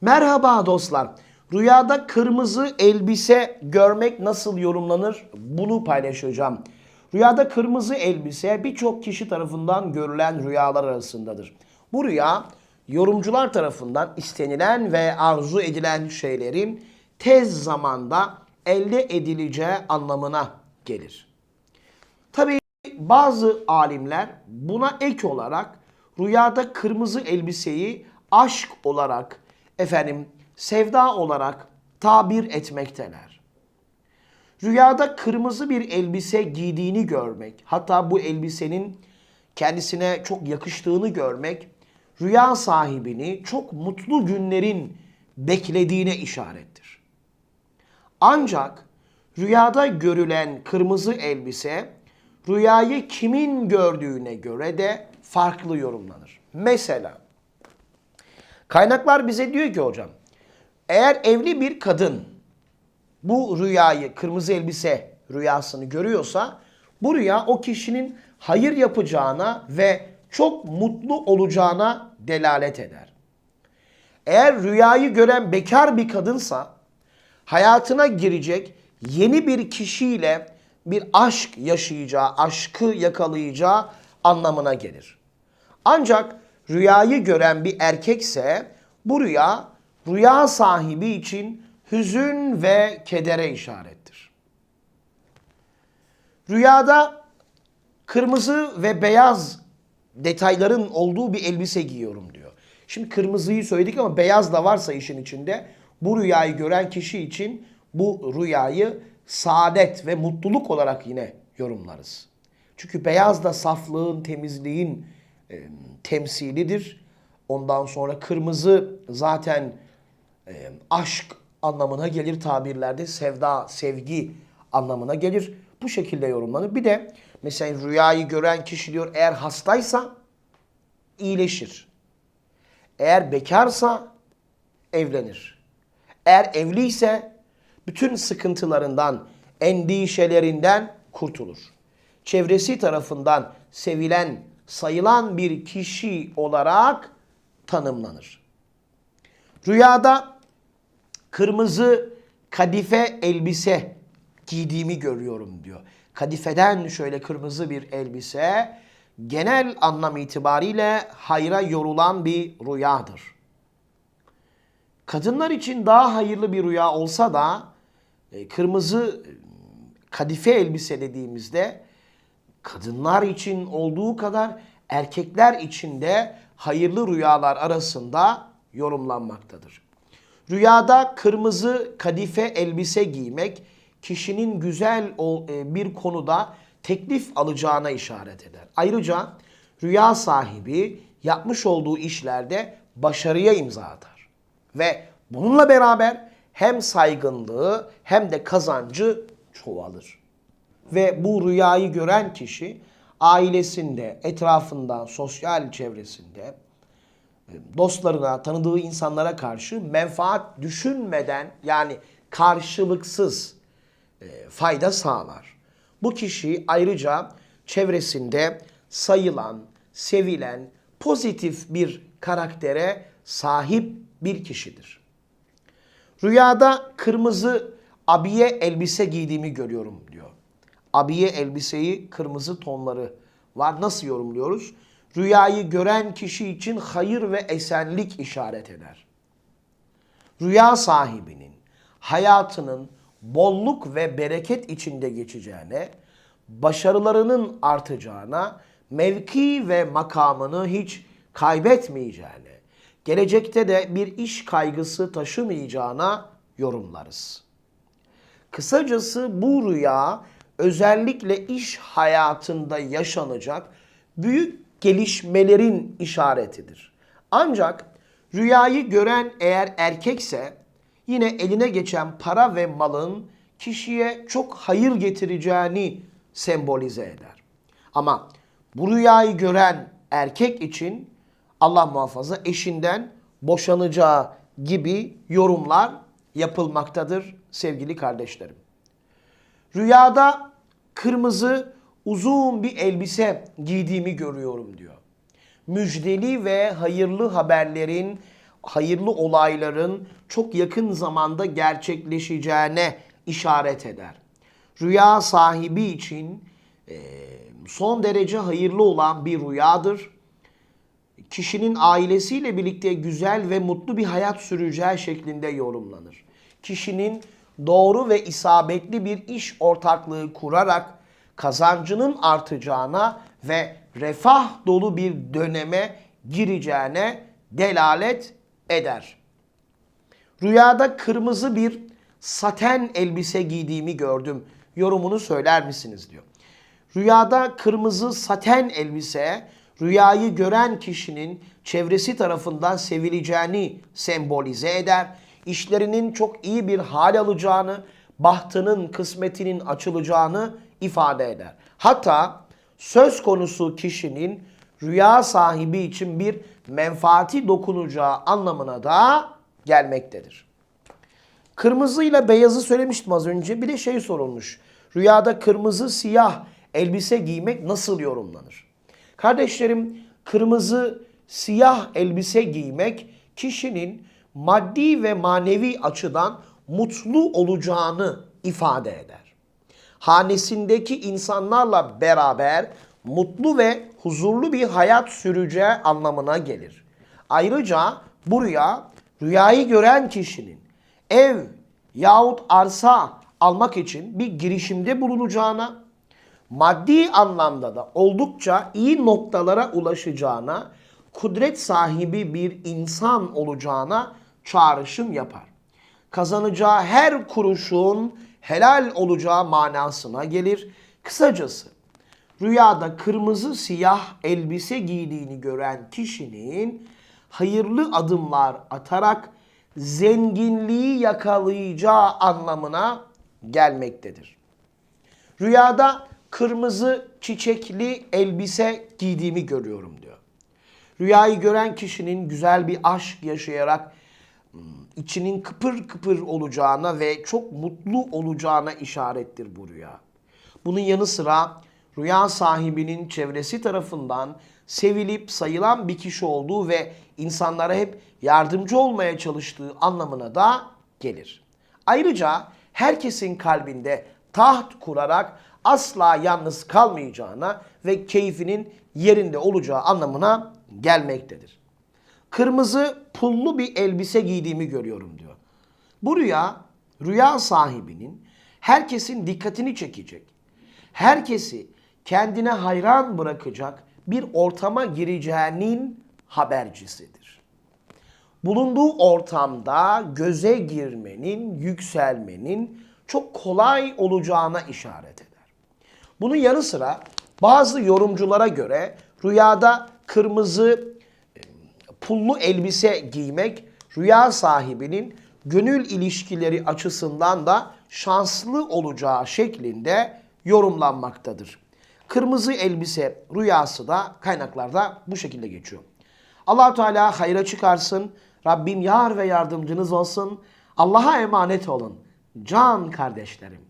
Merhaba dostlar. Rüyada kırmızı elbise görmek nasıl yorumlanır? Bunu paylaşacağım. Rüyada kırmızı elbise birçok kişi tarafından görülen rüyalar arasındadır. Bu rüya yorumcular tarafından istenilen ve arzu edilen şeylerin tez zamanda elde edileceği anlamına gelir. Tabii bazı alimler buna ek olarak rüyada kırmızı elbiseyi aşk olarak, efendim sevda olarak tabir etmekteler. Rüyada kırmızı bir elbise giydiğini görmek, hatta bu elbisenin kendisine çok yakıştığını görmek, rüya sahibini çok mutlu günlerin beklediğine işarettir. Ancak rüyada görülen kırmızı elbise rüyayı kimin gördüğüne göre de farklı yorumlanır. Mesela kaynaklar bize diyor ki hocam eğer evli bir kadın bu rüyayı kırmızı elbise rüyasını görüyorsa bu rüya o kişinin hayır yapacağına ve çok mutlu olacağına delalet eder. Eğer rüyayı gören bekar bir kadınsa hayatına girecek yeni bir kişiyle bir aşk yaşayacağı, aşkı yakalayacağı anlamına gelir. Ancak rüyayı gören bir erkekse bu rüya rüya sahibi için hüzün ve kedere işarettir. Rüyada kırmızı ve beyaz detayların olduğu bir elbise giyiyorum diyor. Şimdi kırmızıyı söyledik ama beyaz da varsa işin içinde bu rüyayı gören kişi için bu rüyayı saadet ve mutluluk olarak yine yorumlarız. Çünkü beyaz da saflığın, temizliğin e, temsilidir. Ondan sonra kırmızı zaten e, aşk anlamına gelir tabirlerde. Sevda, sevgi anlamına gelir. Bu şekilde yorumlanır. Bir de mesela rüyayı gören kişi diyor eğer hastaysa iyileşir. Eğer bekarsa evlenir. Eğer evliyse bütün sıkıntılarından, endişelerinden kurtulur. Çevresi tarafından sevilen, sayılan bir kişi olarak tanımlanır. Rüyada kırmızı kadife elbise giydiğimi görüyorum diyor. Kadifeden şöyle kırmızı bir elbise genel anlam itibariyle hayra yorulan bir rüyadır. Kadınlar için daha hayırlı bir rüya olsa da e, kırmızı e, kadife elbise dediğimizde kadınlar için olduğu kadar erkekler için de hayırlı rüyalar arasında yorumlanmaktadır. Rüyada kırmızı kadife elbise giymek kişinin güzel e, bir konuda teklif alacağına işaret eder. Ayrıca rüya sahibi yapmış olduğu işlerde başarıya imza atar. Ve bununla beraber hem saygınlığı hem de kazancı çoğalır. Ve bu rüyayı gören kişi ailesinde, etrafında, sosyal çevresinde dostlarına, tanıdığı insanlara karşı menfaat düşünmeden yani karşılıksız e, fayda sağlar. Bu kişi ayrıca çevresinde sayılan, sevilen, pozitif bir karaktere sahip bir kişidir. Rüyada kırmızı abiye elbise giydiğimi görüyorum diyor. Abiye elbiseyi kırmızı tonları var. Nasıl yorumluyoruz? Rüyayı gören kişi için hayır ve esenlik işaret eder. Rüya sahibinin hayatının bolluk ve bereket içinde geçeceğine, başarılarının artacağına, mevki ve makamını hiç kaybetmeyeceğine, gelecekte de bir iş kaygısı taşımayacağına yorumlarız. Kısacası bu rüya özellikle iş hayatında yaşanacak büyük gelişmelerin işaretidir. Ancak rüyayı gören eğer erkekse yine eline geçen para ve malın kişiye çok hayır getireceğini sembolize eder. Ama bu rüyayı gören erkek için Allah muhafaza eşinden boşanacağı gibi yorumlar yapılmaktadır sevgili kardeşlerim. Rüyada kırmızı uzun bir elbise giydiğimi görüyorum diyor. Müjdeli ve hayırlı haberlerin hayırlı olayların çok yakın zamanda gerçekleşeceğine işaret eder. Rüya sahibi için son derece hayırlı olan bir rüyadır. Kişinin ailesiyle birlikte güzel ve mutlu bir hayat süreceği şeklinde yorumlanır. Kişinin doğru ve isabetli bir iş ortaklığı kurarak kazancının artacağına ve refah dolu bir döneme gireceğine delalet eder. Rüyada kırmızı bir saten elbise giydiğimi gördüm. Yorumunu söyler misiniz diyor. Rüyada kırmızı saten elbise rüyayı gören kişinin çevresi tarafından sevileceğini sembolize eder. İşlerinin çok iyi bir hal alacağını, bahtının, kısmetinin açılacağını ifade eder. Hatta söz konusu kişinin rüya sahibi için bir menfaati dokunacağı anlamına da gelmektedir. Kırmızıyla beyazı söylemiştim az önce. Bir de şey sorulmuş. Rüyada kırmızı siyah elbise giymek nasıl yorumlanır? Kardeşlerim kırmızı siyah elbise giymek kişinin maddi ve manevi açıdan mutlu olacağını ifade eder. Hanesindeki insanlarla beraber mutlu ve huzurlu bir hayat süreceği anlamına gelir. Ayrıca bu rüya rüyayı gören kişinin ev yahut arsa almak için bir girişimde bulunacağına, maddi anlamda da oldukça iyi noktalara ulaşacağına, kudret sahibi bir insan olacağına çağrışım yapar. Kazanacağı her kuruşun helal olacağı manasına gelir. Kısacası rüyada kırmızı siyah elbise giydiğini gören kişinin hayırlı adımlar atarak zenginliği yakalayacağı anlamına gelmektedir. Rüyada kırmızı çiçekli elbise giydiğimi görüyorum diyor. Rüyayı gören kişinin güzel bir aşk yaşayarak içinin kıpır kıpır olacağına ve çok mutlu olacağına işarettir bu rüya. Bunun yanı sıra rüya sahibinin çevresi tarafından sevilip sayılan bir kişi olduğu ve insanlara hep yardımcı olmaya çalıştığı anlamına da gelir. Ayrıca herkesin kalbinde taht kurarak asla yalnız kalmayacağına ve keyfinin yerinde olacağı anlamına gelmektedir. Kırmızı pullu bir elbise giydiğimi görüyorum diyor. Bu rüya rüya sahibinin herkesin dikkatini çekecek. Herkesi kendine hayran bırakacak bir ortama gireceğinin habercisidir. Bulunduğu ortamda göze girmenin, yükselmenin çok kolay olacağına işaret eder. Bunun yanı sıra bazı yorumculara göre rüyada kırmızı pullu elbise giymek rüya sahibinin gönül ilişkileri açısından da şanslı olacağı şeklinde yorumlanmaktadır. Kırmızı elbise rüyası da kaynaklarda bu şekilde geçiyor. allah Teala hayra çıkarsın. Rabbim yar ve yardımcınız olsun. Allah'a emanet olun. Can kardeşlerim.